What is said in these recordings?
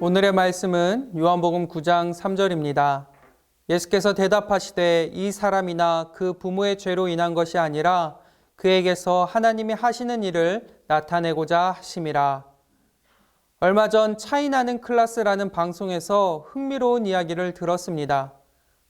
오늘의 말씀은 요한복음 9장 3절입니다. 예수께서 대답하시되 이 사람이나 그 부모의 죄로 인한 것이 아니라 그에게서 하나님이 하시는 일을 나타내고자 하심이라. 얼마 전 차이나는 클라스라는 방송에서 흥미로운 이야기를 들었습니다.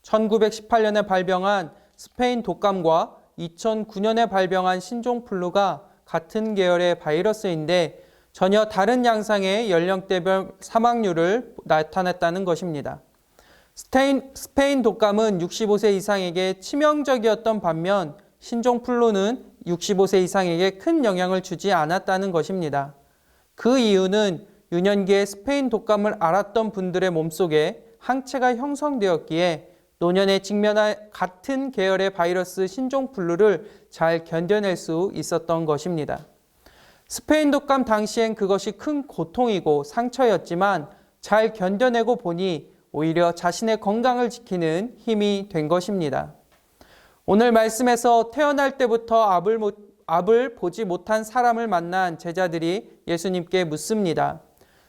1918년에 발병한 스페인 독감과 2009년에 발병한 신종플루가 같은 계열의 바이러스인데 전혀 다른 양상의 연령대별 사망률을 나타냈다는 것입니다. 스페인, 스페인 독감은 65세 이상에게 치명적이었던 반면 신종플루는 65세 이상에게 큰 영향을 주지 않았다는 것입니다. 그 이유는 유년기에 스페인 독감을 앓았던 분들의 몸속에 항체가 형성되었기에 노년에 직면할 같은 계열의 바이러스 신종 플루를 잘 견뎌낼 수 있었던 것입니다. 스페인 독감 당시엔 그것이 큰 고통이고 상처였지만 잘 견뎌내고 보니 오히려 자신의 건강을 지키는 힘이 된 것입니다. 오늘 말씀에서 태어날 때부터 압을, 못, 압을 보지 못한 사람을 만난 제자들이 예수님께 묻습니다.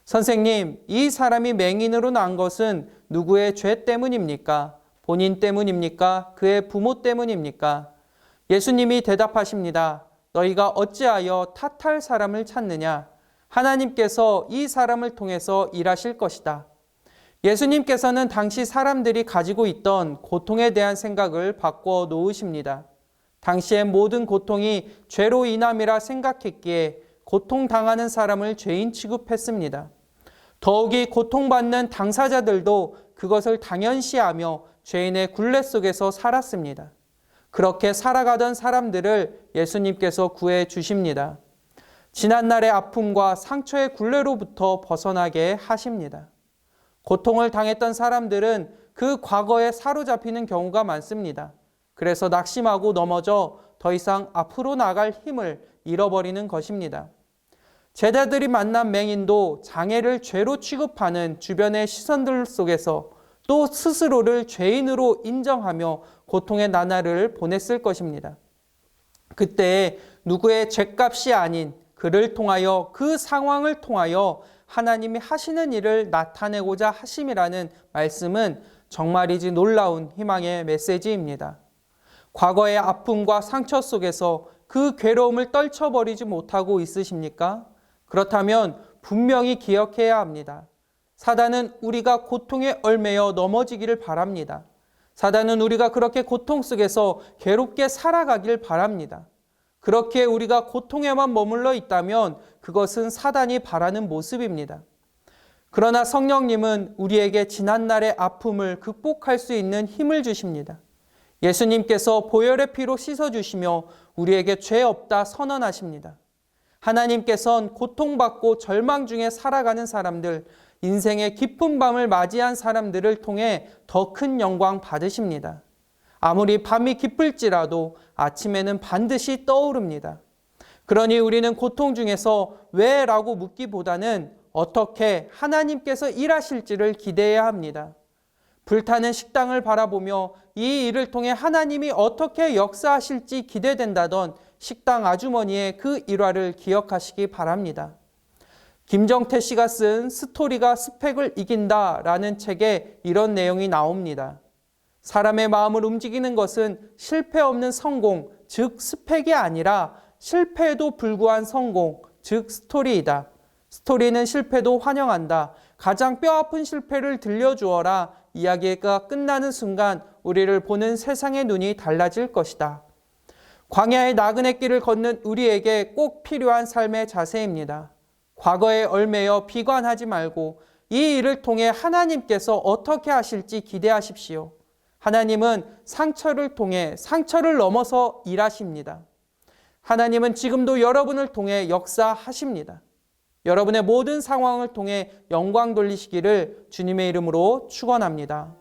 선생님, 이 사람이 맹인으로 난 것은 누구의 죄 때문입니까? 본인 때문입니까? 그의 부모 때문입니까? 예수님이 대답하십니다. 너희가 어찌하여 탓할 사람을 찾느냐? 하나님께서 이 사람을 통해서 일하실 것이다. 예수님께서는 당시 사람들이 가지고 있던 고통에 대한 생각을 바꿔 놓으십니다. 당시의 모든 고통이 죄로 인함이라 생각했기에 고통당하는 사람을 죄인 취급했습니다. 더욱이 고통받는 당사자들도 그것을 당연시하며 죄인의 굴레 속에서 살았습니다. 그렇게 살아가던 사람들을 예수님께서 구해 주십니다. 지난날의 아픔과 상처의 굴레로부터 벗어나게 하십니다. 고통을 당했던 사람들은 그 과거에 사로잡히는 경우가 많습니다. 그래서 낙심하고 넘어져 더 이상 앞으로 나갈 힘을 잃어버리는 것입니다. 제자들이 만난 맹인도 장애를 죄로 취급하는 주변의 시선들 속에서 또 스스로를 죄인으로 인정하며 고통의 나날을 보냈을 것입니다. 그때 누구의 죄값이 아닌 그를 통하여 그 상황을 통하여 하나님이 하시는 일을 나타내고자 하심이라는 말씀은 정말이지 놀라운 희망의 메시지입니다. 과거의 아픔과 상처 속에서 그 괴로움을 떨쳐버리지 못하고 있으십니까? 그렇다면 분명히 기억해야 합니다. 사단은 우리가 고통에 얽매여 넘어지기를 바랍니다. 사단은 우리가 그렇게 고통 속에서 괴롭게 살아가길 바랍니다. 그렇게 우리가 고통에만 머물러 있다면 그것은 사단이 바라는 모습입니다. 그러나 성령님은 우리에게 지난날의 아픔을 극복할 수 있는 힘을 주십니다. 예수님께서 보혈의 피로 씻어주시며 우리에게 죄 없다 선언하십니다. 하나님께선 고통받고 절망 중에 살아가는 사람들, 인생의 깊은 밤을 맞이한 사람들을 통해 더 큰 영광 받으십니다. 아무리 밤이 깊을지라도 아침에는 반드시 떠오릅니다. 그러니 우리는 고통 중에서 왜 라고 묻기보다는 어떻게 하나님께서 일하실지를 기대해야 합니다. 불타는 식당을 바라보며 이 일을 통해 하나님이 어떻게 역사하실지 기대된다던 식당 아주머니의 그 일화를 기억하시기 바랍니다. 김정태 씨가 쓴 스토리가 스펙을 이긴다 라는 책에 이런 내용이 나옵니다. 사람의 마음을 움직이는 것은 실패 없는 성공, 즉 스펙이 아니라 실패에도 불구한 성공, 즉 스토리이다. 스토리는 실패도 환영한다. 가장 뼈 아픈 실패를 들려주어라. 이야기가 끝나는 순간 우리를 보는 세상의 눈이 달라질 것이다. 광야의 나그네 길을 걷는 우리에게 꼭 필요한 삶의 자세입니다. 과거에 얽매여 비관하지 말고 이 일을 통해 하나님께서 어떻게 하실지 기대하십시오. 하나님은 상처를 통해 상처를 넘어서 일하십니다. 하나님은 지금도 여러분을 통해 역사하십니다. 여러분의 모든 상황을 통해 영광 돌리시기를 주님의 이름으로 축원합니다.